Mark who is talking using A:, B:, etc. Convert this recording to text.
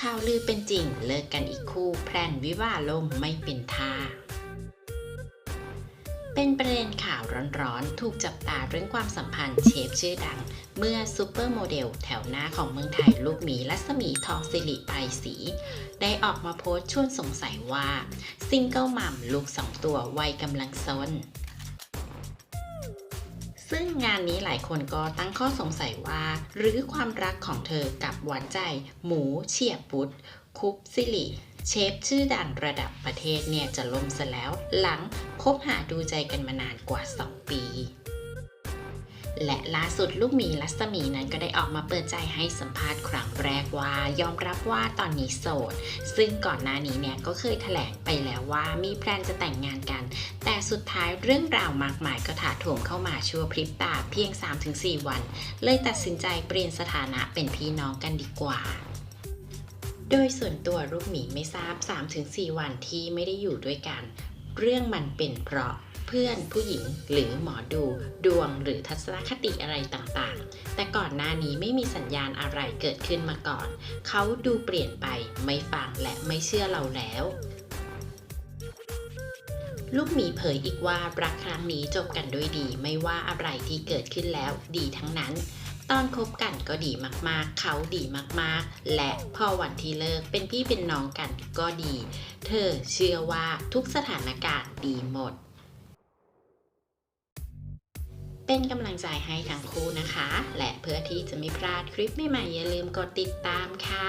A: ข่าวลือเป็นจริงเลิกกันอีกคู่แพลนวิวาล่มไม่เป็นท่า เป็นประเด็นข่าวร้อนๆ ถูกจับตาเรื่องความสัมพันธ์เชฟชื่อดัง เมื่อซูเปอร์โมเดลแถวหน้าของเมืองไทยลูกหมีรัศมีทองสิริไพรศรีได้ออกมาโพสต์ชวนสงสัยว่า ซิงเกิลมัมลูกสองตัววัยกำลังซน ซึ่งงานนี้หลายคนก็ตั้งข้อสงสัยว่า หรือความรักของเธอกับหวานใจ หมูเฉียบปุตคุปสิลิเชฟชื่อดังระดับประเทศเนี่ยจะล่มซะแล้ว หลังคบหาดูใจกันมานานกว่า 2 ปี และล่าสุดลูกหมีรัศมีนั้นก็ได้ออกมาเปิดใจให้สัมภาษณ์ครั้งแรกว่ายอมรับว่าตอนนี้โสด ซึ่งก่อนหน้านี้เนี่ยก็เคยแถลงไปแล้วว่ามีแพลนจะแต่งงานกัน แต่สุดท้ายเรื่องราวมากมายก็ถาโถมเข้ามาชั่วพริบตาเพียง 3-4 วัน เลยตัดสินใจเปลี่ยนสถานะเป็นพี่น้องกันดีกว่าโดยส่วนตัวลูกหมีไม่ทราบ 3-4 วันที่ไม่ได้อยู่ด้วยกัน เรื่องมันเป็นเพราะเพื่อนผู้หญิงหรือหมอดู ดวงหรือทัศนคติอะไรต่างๆ แต่ก่อนหน้านี้ไม่มีสัญญาณอะไรเกิดขึ้นมาก่อน เขาดูเปลี่ยนไปไม่ฟังและไม่เชื่อเราแล้วลูกหมีเผยอีกว่ารักครั้งนี้จบกันด้วยดี ไม่ว่าอะไรที่เกิดขึ้นแล้วดีทั้งนั้น ตอนคบกันก็ดีมากๆ เขาดีมากๆ และพอวันที่เลิกเป็นพี่เป็นน้องกันก็ดี เธอเชื่อว่าทุกสถานการณ์ดีหมด เป็นกำลังใจให้ทั้งคู่นะคะ และเพื่อที่จะไม่พลาดคลิปใหม่ๆอย่าลืมกดติดตามค่ะ